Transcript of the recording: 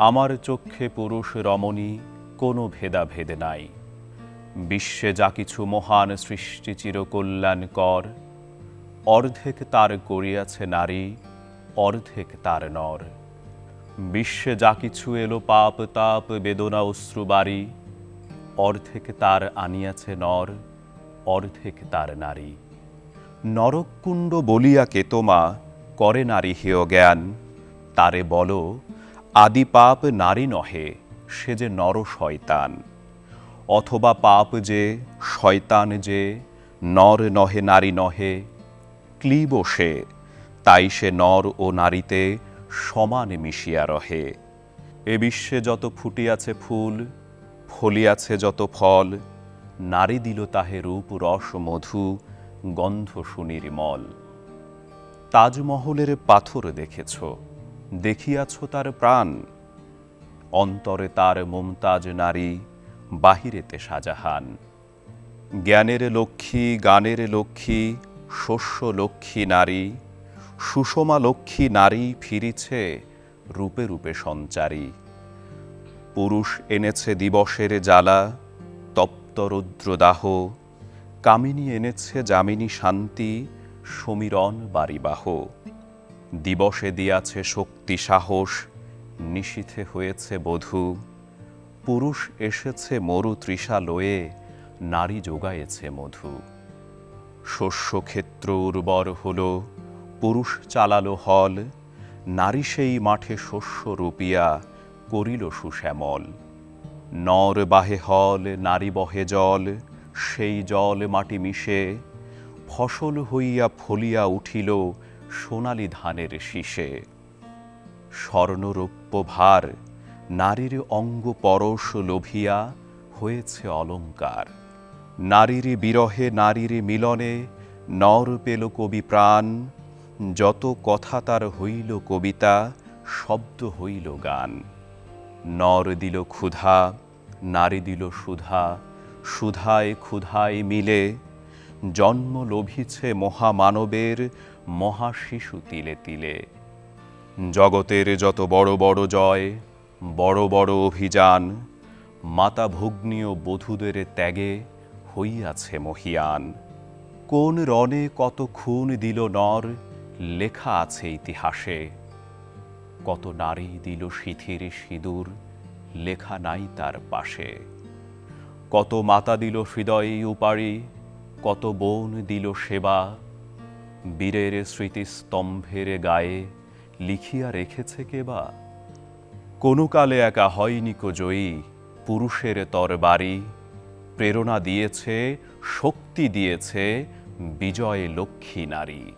আমার চক্ষে পুরুষ রমণী, কোনো ভেদাভেদ নাই। বিশ্বে যা কিছু মহান সৃষ্টি চিরকল্যাণকর, অর্ধেক তার করিয়াছে নারী, অর্ধেক তার নর। বিশ্বে যা কিছু এলো পাপ, তাপ, বেদনা অশ্রুবাড়ি অর্ধেক তার আনিয়াছে নর, অর্ধেক তার নারী। নরককুণ্ড বলিয়া কেতমা করে নারী হেয় জ্ঞান, তারে বলো আদি পাপ নারী নহে, সে যে নর শয়তান। অথবা পাপ যে শয়তান যে, নর নহে নারী নহে, ক্লীব সে, তাই সে নর ও নারীতে সমান মিশিয়া রহে। এ বিশ্বে যত ফুটিয়াছে ফুল, ফলিয়াছে যত ফল, নারী দিল তাহে রূপ রস মধু, গন্ধ সুনির্মল। তাজমহলের পাথর দেখেছ দেখিয়াছ তার প্রাণ। অন্তরে তার মুমতাজ নারী, বাহিরেতে শাহজাহান। জ্ঞানের লক্ষ্মী, গানের লক্ষ্মী, শস্য লক্ষ্মী নারী, সুষমা লক্ষ্মী নারী ফিরিছে রূপে রূপে সঞ্চারী। পুরুষ এনেছে দিবসের জ্বালা, তপ্ত রুদ্রদাহ, কামিনী এনেছে যামিনী শান্তি, সমীরণ বাড়িবাহ দিবসে দিয়াছে শক্তি, সাহস, নিশীথে হয়েছে বধূ। পুরুষ এসেছে মরু তৃষা লয়ে নারী যোগায়েছে মধু। শস্যক্ষেত্র উর্বর হল, পুরুষ চালালো হল, নারী সেই মাঠে শস্য রূপিয়া করিল সুশ্যামল। নর বাহে হল, নারী বহে জল, সেই জল মাটি মিশে, ফসল হইয়া ফলিয়া উঠিল সোনালি ধানের শীষে। স্বর্ণরৌপ্য ভার নারীর অঙ্গ পরশ লোভিয়া হয়েছে অলঙ্কার। নারীর বিরহে নারীর মিলনে নর পেল কবি প্রাণ, যত কথা তার হইল কবিতা, শব্দ হইল গান। নর দিল ক্ষুধা, নারী দিল সুধা, সুধায় ক্ষুধায় মিলে জন্ম লোভিছে মহামানবের, মহাশিশু তিলে তিলে। জগতের যত বড় বড় জয়, বড় বড় অভিযান, মাতা ভগ্নী ও বধূদের ত্যাগে হইয়াছে মহিয়ান। কোন রণে কত খুন দিল নর, লেখা আছে ইতিহাসে। কত নারী দিল শিথির সিঁদুর, লেখা নাই তার পাশে। কত মাতা দিল হৃদয়ে উপারি কত বোন দিল সেবা। বীরের স্মৃতিস্তম্ভের গায়ে লিখিয়া রেখেছে কেবা কোনো কালে একা হয়নি জয়ী পুরুষের তরবারি প্রেরণা দিয়েছে, শক্তি দিয়েছে বিজয় লক্ষ্মী নারী।